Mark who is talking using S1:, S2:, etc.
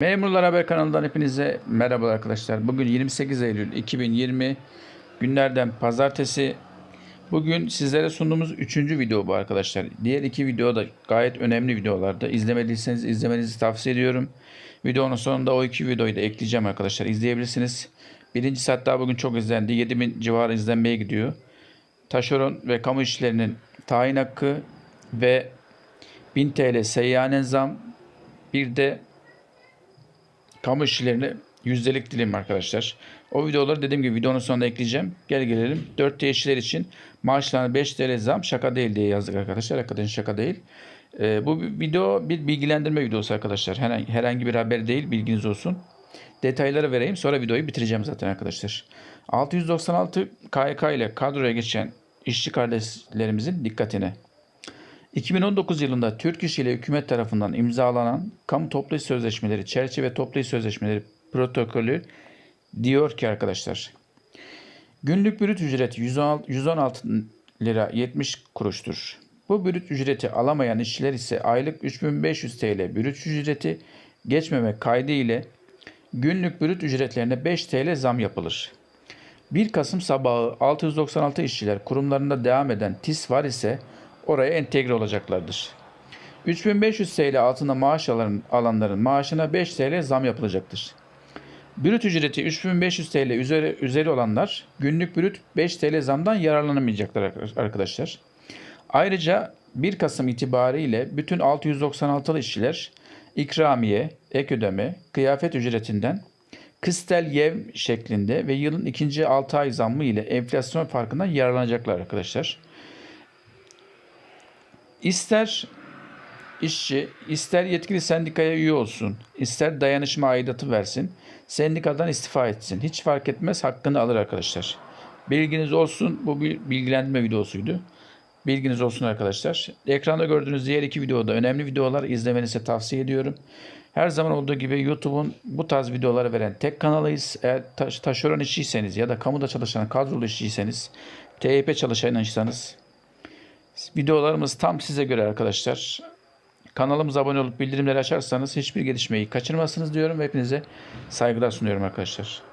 S1: Memurlar Haber kanalından hepinize merhaba arkadaşlar. Bugün 28 Eylül 2020 günlerden pazartesi. Bugün sizlere sunduğumuz 3. video bu arkadaşlar. Diğer iki video da gayet önemli videolardı. İzlemediyseniz izlemenizi tavsiye ediyorum. Videonun sonunda o iki videoyu da ekleyeceğim arkadaşlar. İzleyebilirsiniz. Birincisi hatta bugün çok izlendi. 7000 civarı izlenmeye gidiyor. Taşeron ve kamu işçilerinin tayin hakkı ve 1000 TL seyyanen zam bir de kamu işçilerine yüzdelik dilim arkadaşlar. O videoları dediğim gibi videonun sonunda ekleyeceğim. Gel gelelim. 4 işçiler için maaşlarına 5 TL zam şaka değil diye yazdık arkadaşlar. Hakikaten şaka değil. Ee, bu video bir bilgilendirme videosu arkadaşlar. Herhangi, bir haber değil bilginiz olsun. Detayları vereyim sonra videoyu bitireceğim zaten arkadaşlar. 696 KYK ile kadroya geçen işçi kardeşlerimizin dikkatine. 2019 yılında Türk İş ile hükümet tarafından imzalanan kamu toplu iş sözleşmeleri, çerçeve toplu iş sözleşmeleri protokolü diyor ki arkadaşlar. Günlük brüt ücreti 116 116 lira 70 kuruştur. Bu brüt ücreti alamayan işçiler ise aylık 3500 TL brüt ücreti geçmeme kaydı ile günlük brüt ücretlerine 5 TL zam yapılır. 1 Kasım sabahı 696 işçiler kurumlarında devam eden TİS var ise oraya entegre olacaklardır. 3500 TL altında maaş alan, alanların maaşına 5 TL zam yapılacaktır. Brüt ücreti 3500 TL üzeri, üzeri olanlar günlük brüt 5 TL zamdan yararlanamayacaklar arkadaşlar. Ayrıca 1 Kasım itibariyle bütün 696'lı işçiler ikramiye, ek ödeme, kıyafet ücretinden kıstel yev şeklinde ve yılın ikinci 6 ay zammı ile enflasyon farkından yararlanacaklar arkadaşlar. İster işçi, ister yetkili sendikaya üye olsun, ister dayanışma aidatı versin, sendikadan istifa etsin. Hiç fark etmez hakkını alır arkadaşlar. Bilginiz olsun bu bir bilgilendirme videosuydu. Bilginiz olsun arkadaşlar. Ekranda gördüğünüz diğer iki videoda önemli videolar izlemenizi tavsiye ediyorum. Her zaman olduğu gibi YouTube'un bu tarz videoları veren tek kanalıyız. Eğer taş taşeron işçiyseniz ya da kamuda çalışan kadrolu işçiyseniz, TYP çalışanıysanız videolarımız tam size göre arkadaşlar. Kanalımıza abone olup bildirimleri açarsanız hiçbir gelişmeyi kaçırmazsınız diyorum ve hepinize saygılar sunuyorum arkadaşlar.